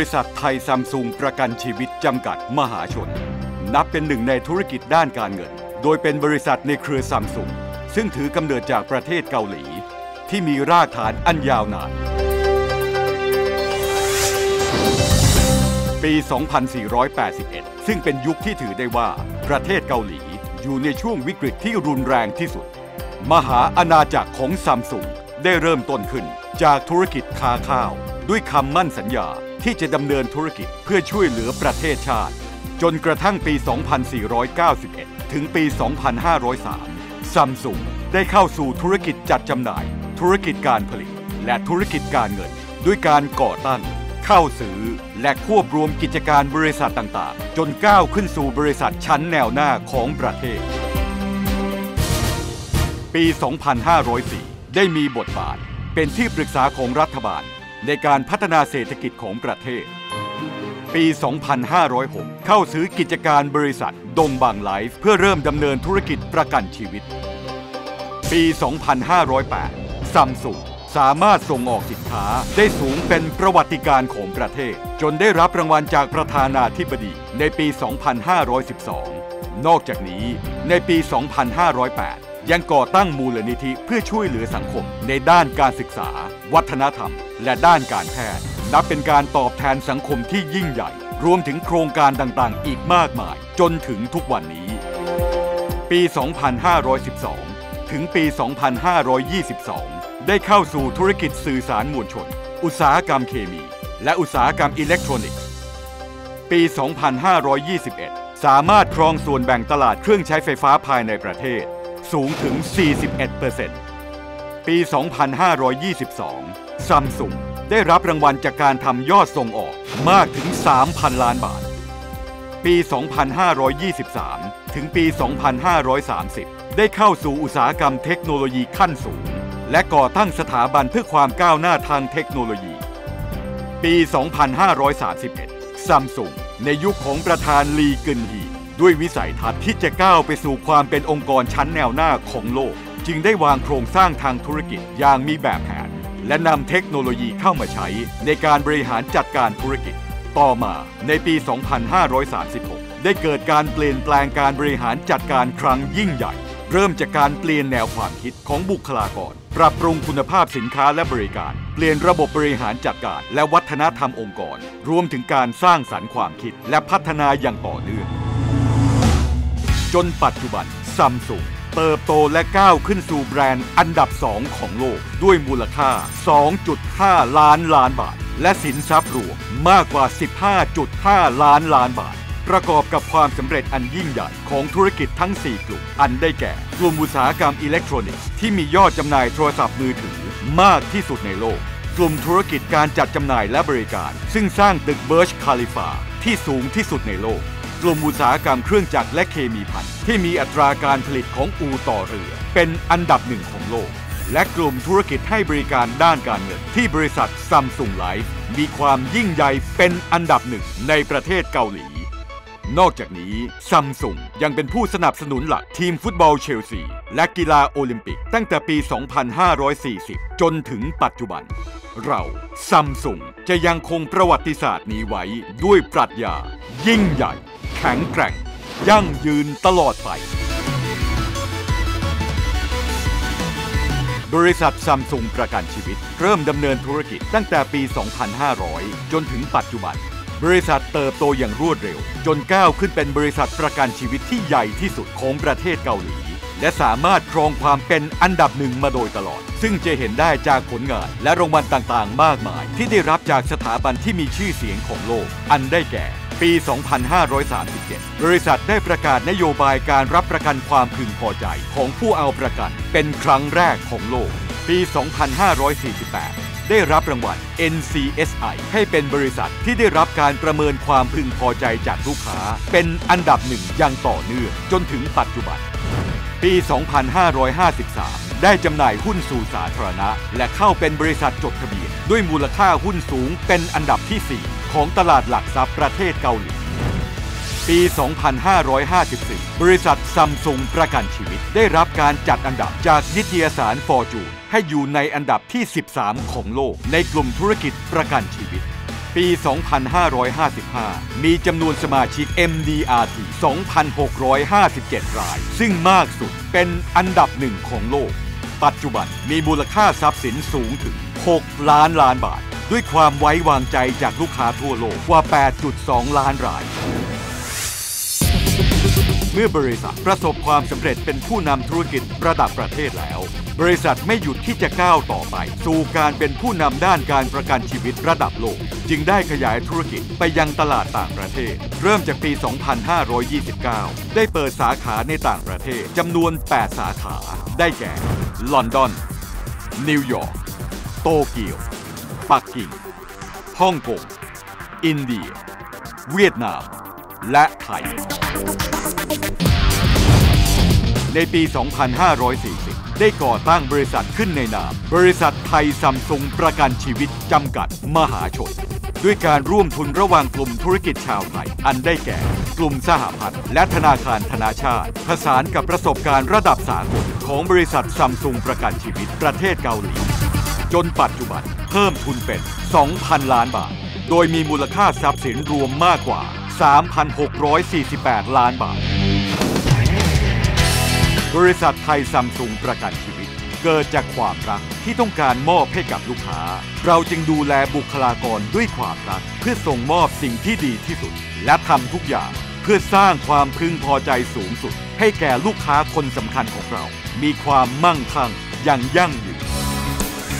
ริษัทไทยซัมซุงประกันชีวิตจำกัดมหาชน นับเป็นหนึ่งในธุรกิจด้านการเงิน โดยเป็นบริษัทในเครือซัมซุงซึ่งถือกำเนิดจากประเทศเกาหลี ที่มีรากฐานอันยาวนาน ปี 2481 ซึ่งเป็นยุคที่ถือได้ว่าประเทศเกาหลีอยู่ในช่วงวิกฤตที่รุนแรงที่สุด มหาอาณาจักรของซัมซุงได้เริ่มต้นขึ้นจากธุรกิจค้าข้าว ด้วยคำมั่นสัญญา ที่จะดำเนินธุรกิจเพื่อช่วยเหลือประเทศชาติ จนกระทั่งปี 2491 ถึงปี 2503 ซัมซุงได้เข้าสู่ธุรกิจจัดจำหน่าย ธุรกิจการผลิต และธุรกิจการเงิน ด้วยการก่อตั้ง เข้าซื้อ และควบรวมกิจการบริษัทต่างๆ จนก้าวขึ้นสู่บริษัทชั้นแนวหน้าของประเทศ ปี 2504 ได้มีบทบาทเป็นที่ปรึกษาของรัฐบาล ในการพัฒนาเศรษฐกิจของประเทศ ปี 2506 เข้าซื้อกิจการบริษัท ดงบางไลฟ์เพื่อเริ่มดำเนินธุรกิจประกันชีวิต ปี 2508 ซัมซุงสามารถส่งออกสินค้าได้สูงเป็นประวัติการของประเทศ จนได้รับรางวัลจากประธานาธิบดีในปี 2512 นอกจากนี้ในปี 2508 ยังก่อตั้งมูลนิธิเพื่อช่วยเหลือสังคม ในด้านการศึกษา วัฒนธรรม และด้านการแพทย์ นับเป็นการตอบแทนสังคมที่ยิ่งใหญ่ รวมถึงโครงการต่างๆ อีกมากมาย จนถึงทุกวันนี้ ปี 2512 ถึงปี 2522 ได้เข้าสู่ธุรกิจสื่อสารมวลชน อุตสาหกรรมเคมี และอุตสาหกรรมอิเล็กทรอนิกส์ ปี 2521 สามารถครองส่วนแบ่งตลาดเครื่องใช้ไฟฟ้าภายในประเทศ สูงถึง 41%ปี 2522ซัมซุงได้รับรางวัลจากการทำยอดส่งออกมากถึง 3,000 ล้านบาท ปี 2523 ถึงปี 2530 ได้เข้าสู่อุตสาหกรรมเทคโนโลยีขั้นสูง และก่อตั้งสถาบันเพื่อความก้าวหน้าทางเทคโนโลยี ปี 2531ซัมซุงในยุคของประธานลีกึนฮี ด้วยวิสัยทัศน์ที่จะก้าวไปสู่ความเป็นองค์กรชั้นแนวหน้าของโลก จึงได้วางโครงสร้างทางธุรกิจอย่างมีแบบแผน และนำเทคโนโลยีเข้ามาใช้ ในการบริหารจัดการธุรกิจ ต่อมาในปี 2536 ได้เกิดการเปลี่ยนแปลงการบริหารจัดการครั้งยิ่งใหญ่ เริ่มจากการเปลี่ยนแนวความคิดของบุคลากร ปรับปรุงคุณภาพสินค้าและบริการ เปลี่ยนระบบบริหารจัดการ และวัฒนธรรมองค์กร รวมถึงการสร้างสรรค์ความคิด และพัฒนาอย่างต่อเนื่อง จนปัจจุบันซัมซุงเติบโตและก้าวขึ้นสู่แบรนด์อันดับ2ของโลก ด้วยมูลค่า 2.5 ล้านล้านบาท และสินทรัพย์รวมมากกว่า 15.5 ล้านล้านบาท ประกอบกับความสำเร็จอันยิ่งใหญ่ของธุรกิจทั้ง 4 กลุ่ม อันได้แก่ กลุ่มอุตสาหกรรมอิเล็กทรอนิกส์ที่มียอดจำหน่ายโทรศัพท์มือถือมากที่สุดในโลก กลุ่มธุรกิจการจัดจำหน่ายและบริการ ซึ่งสร้างตึกเบิร์ชคาลิฟาที่สูงที่สุดในโลก กลุ่มอุตสาหกรรมเครื่องจักรและเคมีภัณฑ์ที่มีอัตราการผลิตของอูต่อเรือ เป็นอันดับหนึ่งของโลก และกลุ่มธุรกิจให้บริการด้านการเงิน ที่บริษัทซัมซุงไลฟ์มีความยิ่งใหญ่เป็นอันดับหนึ่งในประเทศเกาหลี นอกจากนี้ซัมซุงยังเป็นผู้สนับสนุนหลักทีมฟุตบอลเชลซี และกีฬาโอลิมปิก ตั้งแต่ปี 2540 จนถึงปัจจุบันเราซัมซุงจะยังคงประวัติศาสตร์นี้ไว้ด้วยปรัชญายิ่งใหญ่ ข็งแกร่ง ยั่งยืนตลอดไป บริษัทซัมซุงประกันชีวิต เริ่มดำเนินธุรกิจตั้งแต่ปี 2500 จนถึงปัจจุบัน บริษัทเติบโตอย่างรวดเร็ว จนก้าวขึ้นเป็นบริษัทประกันชีวิตที่ใหญ่ที่สุดของประเทศเกาหลีและสามารถครองความเป็นอันดับหนึ่งมาโดยตลอด ซึ่งจะเห็นได้จากผลงานและรางวัลต่างๆ มากมาย ที่ได้รับจากสถาบันที่มีชื่อเสียงของโลก อันได้แก่ ปี 2537 บริษัทได้ประกาศนโยบายการรับประกันความพึงพอใจของผู้เอาประกัน เป็นครั้งแรกของโลก ปี 2548 ได้รับรางวัล NCSI ให้เป็นบริษัทที่ได้รับการประเมินความพึงพอใจจากลูกค้า เป็นอันดับหนึ่งอย่างต่อเนื่องจนถึงปัจจุบัน ปี 2553ได้จำหน่ายหุ้นสู่สาธารณะ และเข้าเป็นบริษัทจดทะเบียน ด้วยมูลค่าหุ้นสูงเป็นอันดับที่ 4 ของตลาดหลักทรัพย์ประเทศเกาหลี ปี 2554 บริษัทซัมซุงประกันชีวิตได้รับการจัดอันดับจากนิตยสารฟอร์จูนให้อยู่ในอันดับที่ 13 ของโลก ในกลุ่มธุรกิจประกันชีวิต ปี 2555 มีจำนวนสมาชิก MDRT 2,657 ราย ซึ่งมากสุดเป็นอันดับหนึ่งของโลก ปัจจุบันมีมูลค่าทรัพย์สินสูงถึง 6 ล้านล้านบาท ด้วยความไว้วางใจจากลูกค้าทั่วโลกกว่า 8.2 ล้านราย เมื่อบริษัทประสบความสำเร็จเป็นผู้นำธุรกิจระดับประเทศแล้ว บริษัทไม่หยุดที่จะก้าวต่อไป สู่การเป็นผู้นำด้านการประกันชีวิตระดับโลก จึงได้ขยายธุรกิจไปยังตลาดต่างประเทศ เริ่มจากปี 2529 ได้เปิดสาขาในต่างประเทศจำนวน 8 สาขา ได้แก่ ลอนดอน นิวยอร์ก โตเกียว ปักกิ่งฮ่องกง อินเดีย เวียดนาม และไทย ในปี 2540 ได้ก่อตั้งบริษัทขึ้นในนาม บริษัทไทยซัมซุงประกันชีวิตจำกัดมหาชน ด้วยการร่วมทุนระหว่างกลุ่มธุรกิจชาวไทย อันได้แก่ กลุ่มสหพัฒน์และธนาคารธนาชาติ ผสานกับประสบการณ์ระดับสากลของบริษัทซัมซุงประกันชีวิตประเทศเกาหลี จนปัจจุบัน พิ่มทุนเป็น 2,000 ล้านบาท โดยมีมูลค่าทรัพย์สินรวมมากกว่า 3,648 ล้านบาท บริษัทไทยซัมซุงประกันชีวิต เกิดจากความรักที่ต้องการมอบให้กับลูกค้า เราจึงดูแลบุคลากรด้วยความรัก เพื่อส่งมอบสิ่งที่ดีที่สุด และทำทุกอย่างเพื่อสร้างความพึงพอใจสูงสุด ให้แก่ลูกค้าคนสำคัญของเรา มีความมั่งคั่งอย่างยั่งยืน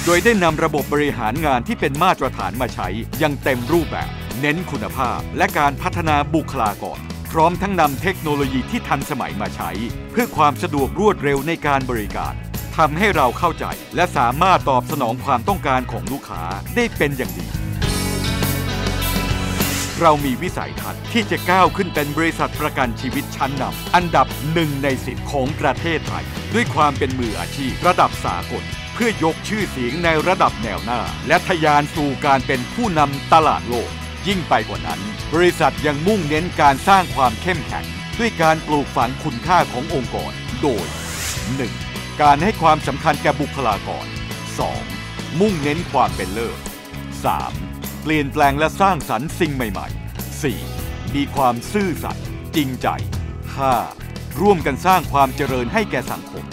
โดยได้นำระบบบริหารงานที่เป็นมาตรฐานมาใช้อย่างเต็มรูปแบบ เน้นคุณภาพ และการพัฒนาบุคลากรพร้อมทั้งนำเทคโนโลยีที่ทันสมัยมาใช้ เพื่อความสะดวกรวดเร็วในการบริการทำให้เราเข้าใจ และสามารถตอบสนองความต้องการของลูกค้าได้เป็นอย่างดี เรามีวิสัยทัศน์ที่จะก้าวขึ้นเป็นบริษัทประกันชีวิตชั้นนำอันดับหนึ่งในสิบของประเทศไทย ด้วยความเป็นมืออาชีพระดับสากล เพื่อยกชื่อเสียงในระดับแนวหน้า และทะยานสู่การเป็นผู้นำตลาดโลก ยิ่งไปกว่านั้น บริษัทยังมุ่งเน้นการสร้างความเข้มแข็ง ด้วยการปลูกฝังคุณค่าขององค์กร โดย 1. การให้ความสำคัญแก่บุคลากร 2. มุ่งเน้นความเป็นเลิศ 3. เปลี่ยนแปลงและสร้างสรรค์สิ่งใหม่ ๆ 4. มีความซื่อสัตย์จริงใจ 5. ร่วมกันสร้างความเจริญให้แก่สังคม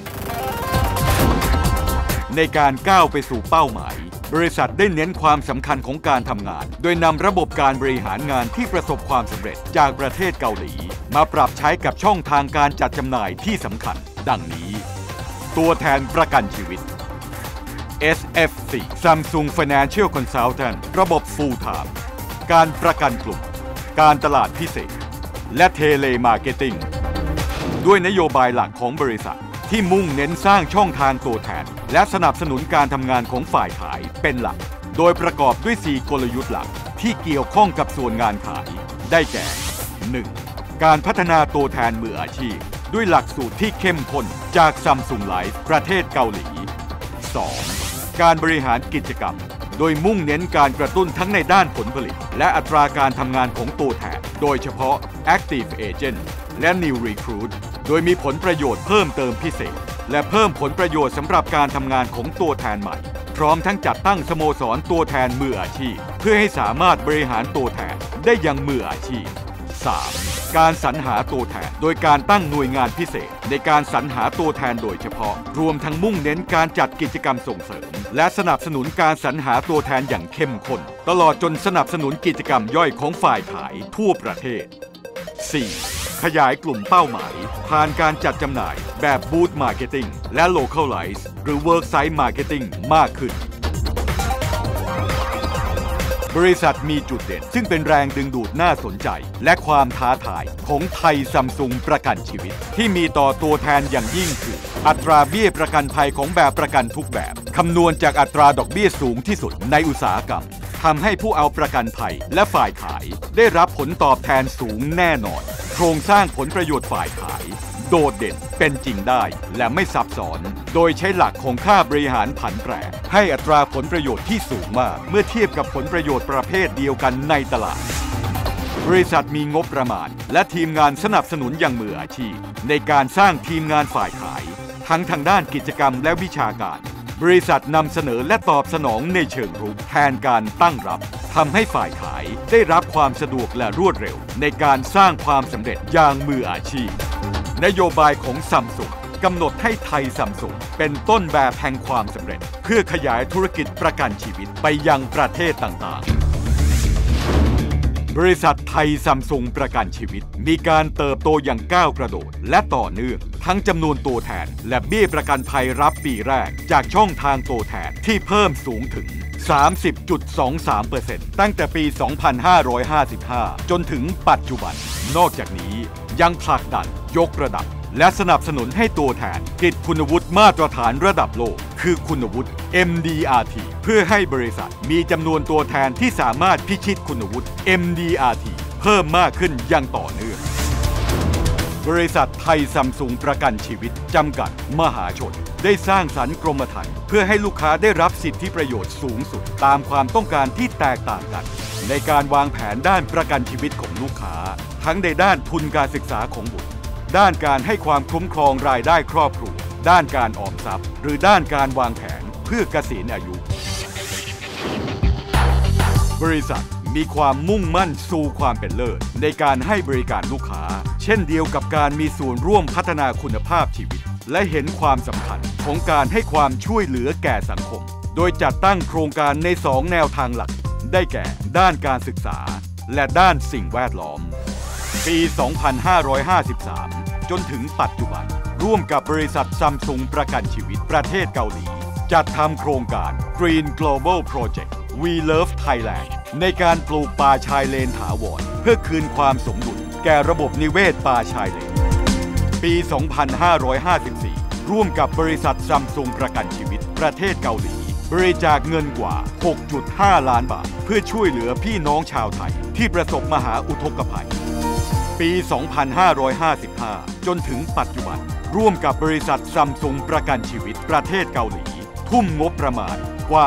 ในการก้าวไปสู่เป้าหมาย บริษัทได้เน้นความสำคัญของการทำงาน โดยนำระบบการบริหารงานที่ประสบความสำเร็จจากประเทศเกาหลี มาปรับใช้กับช่องทางการจัดจำหน่ายที่สำคัญ ดังนี้ ตัวแทนประกันชีวิต SFC Samsung Financial Consultant ระบบ Full Time การประกันกลุ่ม การตลาดพิเศษ และเทเลมาร์เก็ตติ้งด้วยนโยบายหลักของบริษัท ที่มุ่งเน้นสร้างช่องทางตัวแทน และสนับสนุนการทำงานของฝ่ายขายเป็นหลัก โดยประกอบด้วย 4 กลยุทธ์หลักที่เกี่ยวข้องกับส่วนงานขาย ได้แก่ 1. การพัฒนาตัวแทนมืออาชีพ ด้วยหลักสูตรที่เข้มข้นจากซัมซุงไลฟ์ประเทศเกาหลี 2. การบริหารกิจกรรม โดยมุ่งเน้นการกระตุ้นทั้งในด้านผลผลิต และอัตราการทำงานของตัวแทน โดยเฉพาะ Active Agent และ New Recruit โดยมีผลประโยชน์เพิ่มเติมพิเศษ และเพิ่มผลประโยชน์สำหรับการทำงานของตัวแทนใหม่ พร้อมทั้งจัดตั้งสโมสรตัวแทนมืออาชีพ เพื่อให้สามารถบริหารตัวแทนได้อย่างมืออาชีพ 3. การสรรหาตัวแทน โดยการตั้งหน่วยงานพิเศษ ในการสรรหาตัวแทนโดยเฉพาะ รวมทั้งมุ่งเน้นการจัดกิจกรรมส่งเสริม และสนับสนุนการสรรหาตัวแทนอย่างเข้มข้นตลอดจนสนับสนุนกิจกรรมย่อยของฝ่ายขายทั่วประเทศ 4. ขยายกลุ่มเป้าหมาย ผ่านการจัดจำหน่ายแบบบูธมาร์เก็ตติ้งและ localize หรือ work site marketing มากขึ้น บริษัทมีจุดเด่น ซึ่งเป็นแรงดึงดูดน่าสนใจ และความท้าทายของไทยซัมซุงประกันชีวิต ที่มีต่อตัวแทนอย่างยิ่งคือ อัตราเบี้ยประกันภัยของแบบประกันทุกแบบคำนวณจากอัตราดอกเบี้ยสูงที่สุดในอุตสาหกรรมทำให้ผู้เอาประกันภัยและฝ่ายขายได้รับผลตอบแทนสูงแน่นอน โครงสร้างผลประโยชน์ฝ่ายขาย โดดเด่นเป็นจริงได้และไม่ซับซ้อน โดยใช้หลักของค่าบริหารผันแปรให้อัตราผลประโยชน์ที่สูงมาก เมื่อเทียบกับผลประโยชน์ประเภทเดียวกันในตลาด บริษัทมีงบประมาณ และทีมงานสนับสนุนอย่างมืออาชีพ ในการสร้างทีมงานฝ่ายขาย ทั้งทางด้านกิจกรรมและวิชาการ บริษัทนำเสนอและตอบสนองในเชิงรุกแทนการตั้งรับ ทำให้ฝ่ายขายได้รับความสะดวกและรวดเร็ว ในการสร้างความสำเร็จอย่างมืออาชีพ นโยบายของซัมซุงกำหนดให้ไทยซัมซุงเป็นต้นแบบแห่งความสำเร็จ เพื่อขยายธุรกิจประกันชีวิตไปยังประเทศต่างๆ บริษัทไทยซัมซุงประกันชีวิต มีการเติบโตอย่างก้าวกระโดด และต่อเนื่อง ทั้งจำนวนตัวแทน และเบี้ยประกันภัยรับปีแรก จากช่องทางตัวแทนที่เพิ่มสูงถึง 30.23%ตั้งแต่ปี 2555 จนถึงปัจจุบัน นอกจากนี้ยังผลักดันยกระดับ และสนับสนุนให้ตัวแทนติดคุณวุฒิมาตรฐานระดับโลก คือคุณวุฒิ MDRT เพื่อให้บริษัทมีจำนวนตัวแทนที่สามารถพิชิตคุณวุฒิ MDRT เพิ่มมากขึ้นอย่างต่อเนื่อง บริษัทไทยซัมซุงประกันชีวิต จำกัด มหาชน ได้สร้างสรรค์กรมธรรม์เพื่อให้ลูกค้าได้รับสิทธิประโยชน์สูงสุด ตามความต้องการที่แตกต่างกัน ในการวางแผนด้านประกันชีวิตของลูกค้า ทั้งในด้านทุนการศึกษาของบุตร ด้านการให้ความคุ้มครองรายได้ครอบครัว ด้านการออมทรัพย์ หรือด้านการวางแผนเพื่อเกษียณอายุ บริษัทมีความมุ่งมั่นสู่ความเป็นเลิศ ในการให้บริการลูกค้า เช่นเดียวกับการมีส่วนร่วมพัฒนาคุณภาพชีวิต และเห็นความสำคัญของการให้ความช่วยเหลือแก่สังคม โดยจัดตั้งโครงการใน 2 แนวทางหลัก ได้แก่ด้านการศึกษา และด้านสิ่งแวดล้อม ปี 2553 จนถึงปัจจุบัน ร่วมกับบริษัทซัมซุงประกันชีวิตประเทศเกาหลี จัดทำโครงการ Green Global Project We Love Thailand ในการปลูกป่าชายเลนถาวรเพื่อคืนความสมดุลแก่ระบบนิเวศป่าชายเลน ปี 2554 ร่วมกับบริษัทซัมซุงประกันชีวิตประเทศเกาหลี บริจาคเงินกว่า 6.5 ล้านบาท เพื่อช่วยเหลือพี่น้องชาวไทย ที่ประสบมหาอุทกภัย ปี 2555 จนถึงปัจจุบัน ร่วมกับบริษัทซัมซุงประกันชีวิตประเทศเกาหลี ทุ่มงบประมาณกว่า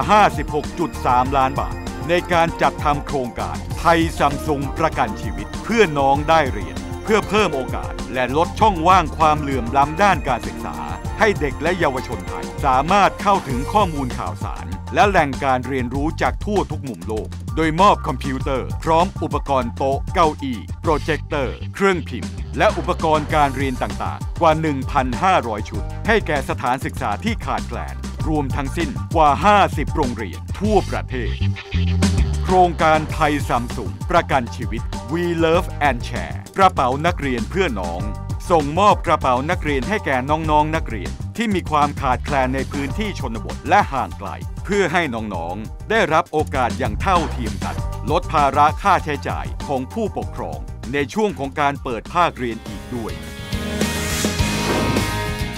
56.3 ล้านบาท ในการจัดทำโครงการไทยซัมซุงประกันชีวิต เพื่อน้องได้เรียน เพื่อเพิ่มโอกาส และลดช่องว่างความเหลื่อมล้ำด้านการศึกษา ให้เด็กและเยาวชนไทย สามารถเข้าถึงข้อมูลข่าวสาร และแหล่งการเรียนรู้จากทั่วทุกมุมโลก โดยมอบคอมพิวเตอร์ พร้อมอุปกรณ์โต๊ะเก้าอี้โปรเจคเตอร์ เครื่องพิมพ์ และอุปกรณ์การเรียนต่างๆ กว่า 1,500 ชุด ให้แก่สถานศึกษาที่ขาดแคลน รวมทั้งสิ้นกว่า 50 โรงเรียนทั่วประเทศ โครงการไทยซัมซุงประกันชีวิต We Love and Share กระเป๋านักเรียนเพื่อน้อง ส่งมอบกระเป๋านักเรียนให้แก่น้องๆนนักเรียน ที่มีความขาดแคลนในพื้นที่ชนบทและห่างไกล เพื่อให้น้องๆ ได้รับโอกาสอย่างเท่าเทียมกัน ลดภาระค่าใช้จ่ายของผู้ปกครอง ในช่วงของการเปิดภาคเรียนอีกด้วย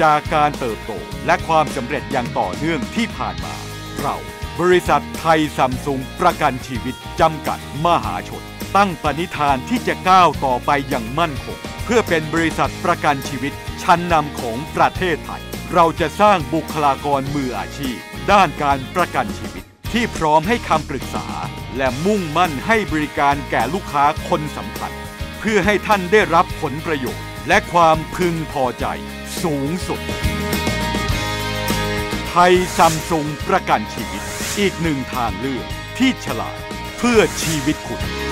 จากการเติบโตและความสำเร็จอย่างต่อเนื่องที่ผ่านมา เรา บริษัทไทยซัมซุงประกันชีวิตจำกัดมหาชน ตั้งปณิธานที่จะก้าวต่อไปอย่างมั่นคง เพื่อเป็นบริษัทประกันชีวิตชั้นนำของประเทศไทย เราจะสร้างบุคลากรมืออาชีพ ด้านการประกันชีวิต ที่พร้อมให้คำปรึกษา และมุ่งมั่นให้บริการแก่ลูกค้าคนสำคัญ เพื่อให้ท่านได้รับผลประโยชน์ และความพึงพอใจสูงสุด ไทยซัมซุงประกันชีวิต อีกหนึ่งทางเลือกที่ฉลาดเพื่อชีวิตคุณ